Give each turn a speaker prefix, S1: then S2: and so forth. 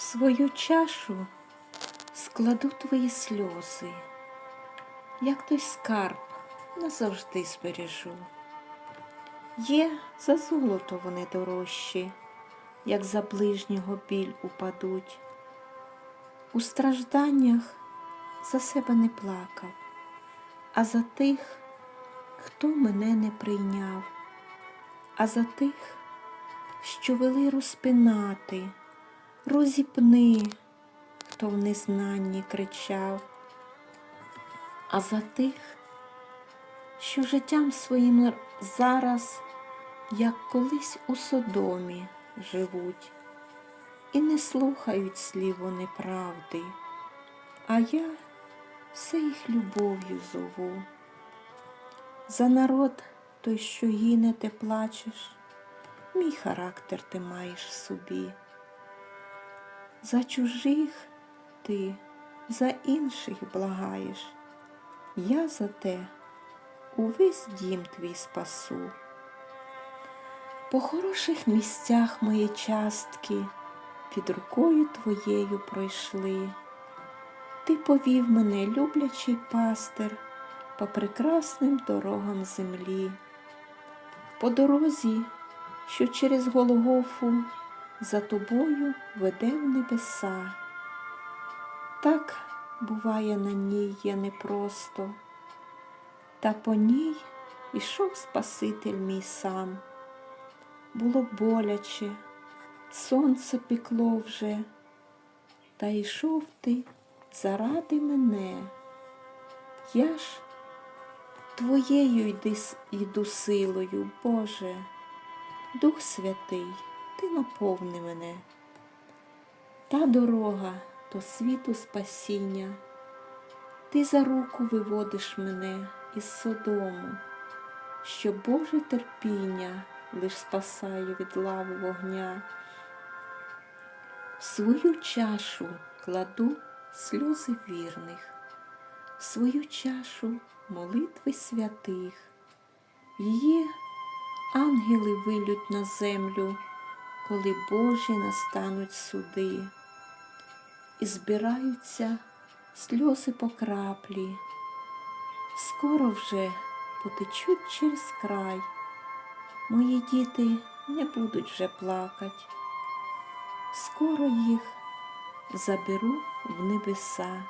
S1: Свою чашу складу твої сльози, як той скарб назавжди збережу. Є за золото вони дорожчі, як за ближнього біль упадуть. У стражданнях за себе не плакав, а за тих, хто мене не прийняв, а за тих, що вели розпинати, розіпни, хто в незнанні кричав, а за тих, що життям своїм зараз, як колись у Содомі, живуть, і не слухають слів вони правди, а я все їх любов'ю зову. За народ той, що гине, ти плачеш, мій характер ти маєш в собі. За чужих ти, за інших благаєш, я за те увесь дім твій спасу. По хороших місцях мої частки під рукою твоєю пройшли. Ти повів мене, люблячий пастир, по прекрасним дорогам землі, по дорозі, що через Голгофу за тобою веде в небеса. Так буває на ній є непросто, та по ній ішов Спаситель мій сам. Було боляче, сонце пекло вже, та йшов ти заради мене. Я ж твоєю йди, йду силою, Боже, Дух Святий, ти наповни мене. Та дорога до світу спасіння, ти за руку виводиш мене із Содому, що Боже терпіння лиш спасає від лави вогня. В свою чашу кладу сльози вірних, в свою чашу молитви святих, її ангели вилють на землю, коли Божі настануть суди, і збираються сльози по краплі, скоро вже потечуть через край. Мої діти не будуть вже плакать, скоро їх заберу в небеса.